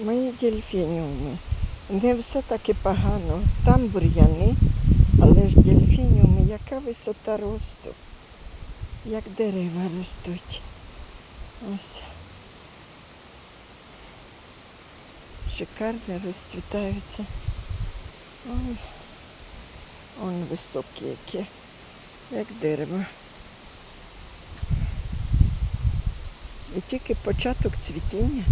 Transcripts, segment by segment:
Мої дельфініуми. Не все таки погано. Там бур'яни, але ж дельфініуми, яка висота росту, як дерева ростуть. Ось. Шикарно розцвітаються. Ой. Он високі які, як дерево. І тільки початок цвітіння.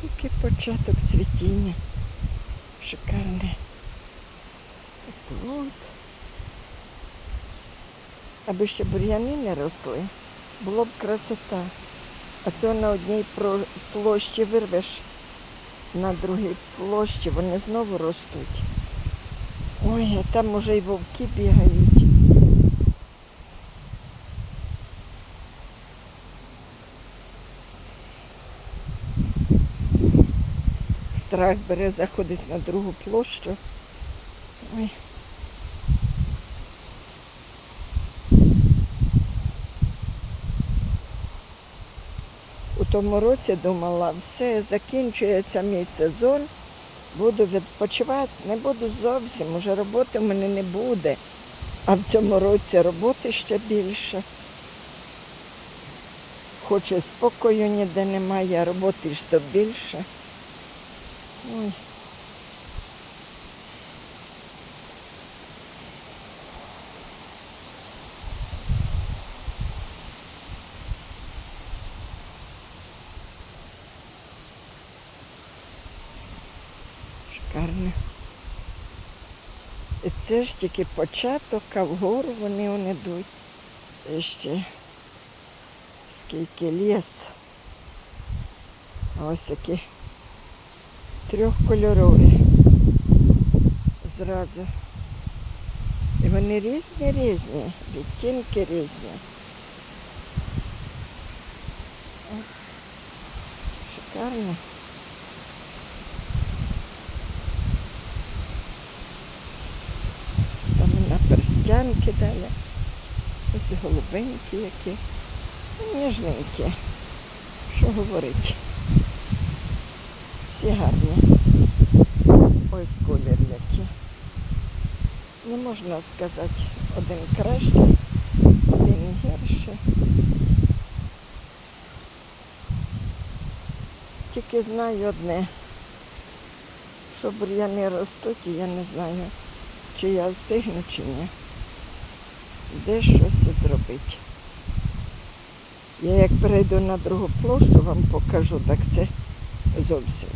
Тільки початок цвітіння. Шикарний. І Тут. Аби ще бур'яни не росли, було б красота. А то на одній площі вирвеш, на другій площі вони знову ростуть. Ой, а там уже й вовки бігають. Страх бере заходить на другу площу. Ой. У тому році думала, все, закінчується мій сезон, буду відпочивати, не буду зовсім, уже роботи в мене не буде. А в цьому році роботи ще більше. Хоч і спокою ніде немає, роботи ж то більше. Ой. Шикарно. І це ж тільки початок, а вгору вони он ідуть. І ще скільки ліс. Ось які трьохкольорові. Зразу. І вони різні різні, відтінки різні. Ось шикарно. Там на перстянки далі. Ось голубенькі які. Ніжненькі. Що говорить? Всі гарні. Ось колір який. Не можна сказати, один краще, один гірше. Тільки знаю одне, що бур'яни ростуть, і я не знаю, чи я встигну, чи ні. Де щось зробити. Я як перейду на другу площу, вам покажу, так це зовсім